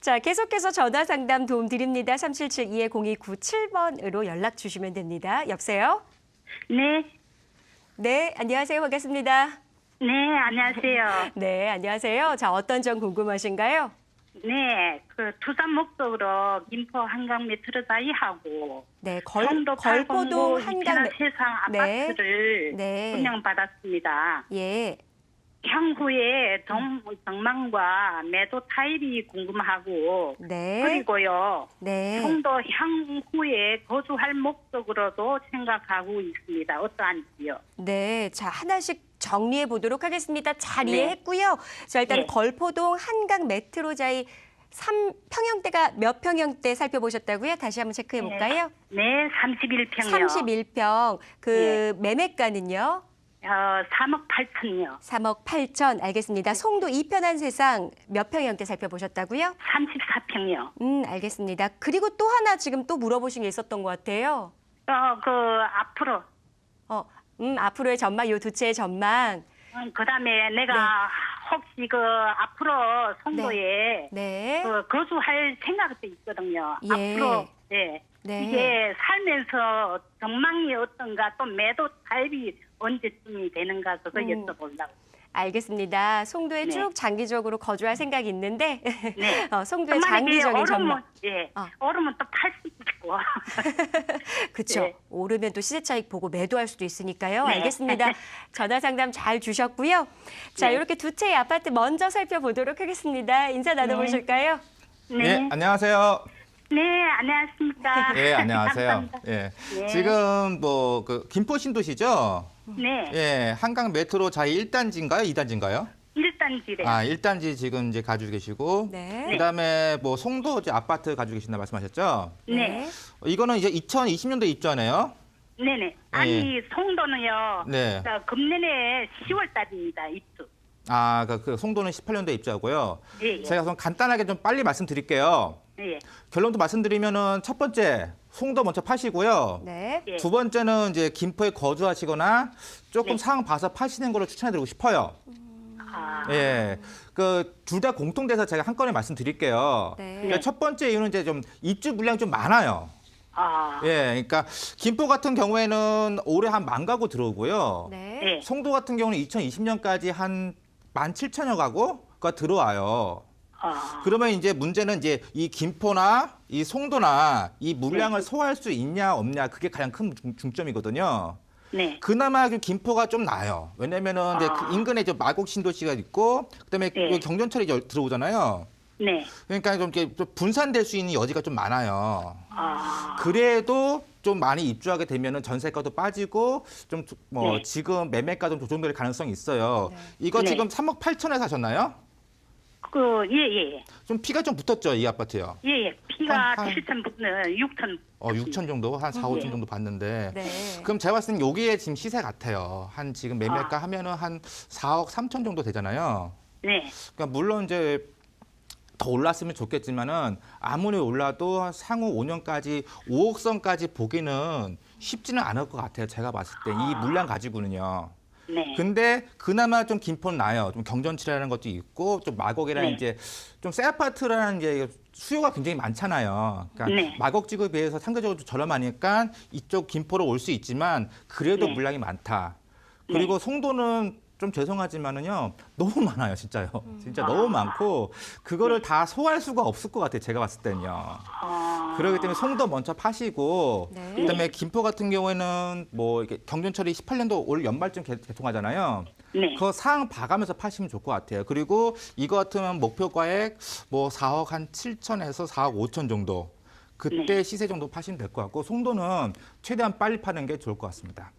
자, 계속해서 전화 상담 도움 드립니다. 3772-0297번으로 연락 주시면 됩니다. 여보세요? 네, 네, 안녕하세요. 반갑습니다. 네, 안녕하세요. 네, 안녕하세요. 자, 어떤 점 궁금하신가요? 네, 그 투자 목적으로 김포 한강 메트로 자이하고 네, 걸, 송도 걸포동 809 한강 세상 네. 아파트를 네. 분양받았습니다. 예. 향후에 정, 정망과 매도 타입이 궁금하고 네. 그리고요 네. 송도 향후에 거주할 목적으로도 생각하고 있습니다. 어떠한지요? 네. 자, 하나씩 정리해 보도록 하겠습니다. 잘 네. 이해했고요. 자, 일단 네. 걸포동 한강 메트로자이 3 평형대가 몇 평형대 살펴보셨다고요? 다시 한번 체크해 볼까요? 네, 31평이요. 31평. 그 매매가는요? 어, 3억 8천요. 3억 8천. 알겠습니다. 송도 이편한 세상 몇 평형대 살펴보셨다고요? 34평이요. 음, 알겠습니다. 그리고 또 하나 지금 또 물어보신 게 있었던 것 같아요. 어, 그 앞으로 어, 음, 앞으로의 전망, 요 두 채의 전망. 그 다음에 내가 혹시 그 앞으로 송도에 네. 그 거주할 생각도 있거든요. 예. 앞으로 예. 네. 이게 살면서 전망이 어떤가 또 매도 타입이 언제쯤이 되는가 그거 음. 여쭤본다고. 알겠습니다. 송도에 네. 쭉 장기적으로 거주할 생각이 있는데 네. 어, 송도에 장기적인 얼음은, 전망. 예. 어. 얼음은 또 80, 싶고. 그렇죠. 네. 오르면 또 시세 차익 보고 매도할 수도 있으니까요. 네. 알겠습니다. 전화 상담 잘 주셨고요. 자, 네. 이렇게 두 채의 아파트 먼저 살펴보도록 하겠습니다. 인사 네. 나눠보실까요? 네. 네, 안녕하세요. 네, 안녕하십니까. 네, 예, 안녕하세요. 예. 네. 지금 뭐 그 김포 신도시죠? 네. 예, 한강 메트로 자이 1단지인가요? 2단지인가요? 일단 지래. 아, 1단지 지금 이제 가지고 계시고 네. 그다음에 뭐 송도 이제 아파트 가지고 계신다 말씀하셨죠? 네. 어, 이거는 이제 2020년도 입주하네요. 네네. 아니 송도는요. 네. 자, 금년에 10월 달입니다. 입주. 아, 그, 그 송도는 18년도에 입주하고요. 예, 예. 제가 그럼 간단하게 좀 빨리 말씀드릴게요. 예. 결론도 말씀드리면은 첫 번째 송도 먼저 파시고요. 네. 예. 두 번째는 이제 김포에 거주하시거나 조금 네. 상황 봐서 파시는 거를 추천해드리고 싶어요. 아. 예, 그 둘 다 공통돼서 제가 한 건에 말씀드릴게요. 네. 그러니까 첫 번째 이유는 이제 좀 입주 물량이 좀 많아요. 아. 예, 그러니까 김포 같은 경우에는 올해 한 만 가구 들어오고요. 네. 예. 송도 같은 경우는 2020년까지 한만 7천여 가구가 들어와요. 아. 그러면 이제 문제는 이제 이 김포나 이 송도나 이 네. 물량을 소화할 수 있냐 없냐 그게 가장 큰 중- 중점이거든요. 네. 그나마 그 김포가 좀 나아요. 왜냐면은 이제 아. 그 인근에 이제 마곡 신도시가 있고 그다음에 네. 그 경전철이 저- 들어오잖아요. 네. 그러니까 좀 이렇게 좀 분산될 수 있는 여지가 좀 많아요. 아. 그래도 좀 많이 입주하게 되면은 전세가도 빠지고 좀 뭐 네. 지금 매매가 좀 조정될 가능성이 있어요. 이거 네. 지금 3억 8천에 사셨나요? 그, 예, 예. 좀 피가 좀 붙었죠, 이 아파트요. 예, 예. 피가 한- 한- 7천 붙는 6천. 어, 6천 정도, 한 4, 5천 정도 받는데. 네. 그럼 제가 봤을 땐 여기에 지금 시세 같아요. 한 지금 매매가 하면은 한 4억 3천 정도 되잖아요. 네. 그러니까 물론 이제 더 올랐으면 좋겠지만은 아무리 올라도 상후 5년까지 5억 선까지 보기는 쉽지는 않을 것 같아요. 제가 봤을 때 이 물량 가지고는요. 네. 근데 그나마 좀 김포는 나요. 좀 경전치라는 것도 있고 좀 마곡이라는 네. 이제 좀 새 아파트라는 이제 수요가 굉장히 많잖아요. 그러니까 네. 마곡 지구에 비해서 상대적으로 좀 저렴하니까 이쪽 김포로 올 수 있지만 그래도 네. 물량이 많다. 그리고 송도는 좀 죄송하지만은요 너무 많아요 진짜요 진짜 너무 많고 그거를 다 소화할 수가 없을 것 같아요 제가 봤을 때는요 아. 그렇기 때문에 송도 먼저 파시고 네. 그다음에 김포 같은 경우에는 뭐 이게 경전철이 18년도 올 연말쯤 개- 개통하잖아요 네. 그 상황 봐가면서 파시면 좋을 것 같아요. 그리고 이거 같으면 목표가액 뭐 4억 한 7천에서 4억 5천 정도. 그때 네. 시세 정도 파시면 될 것 같고 송도는 최대한 빨리 파는 게 좋을 것 같습니다.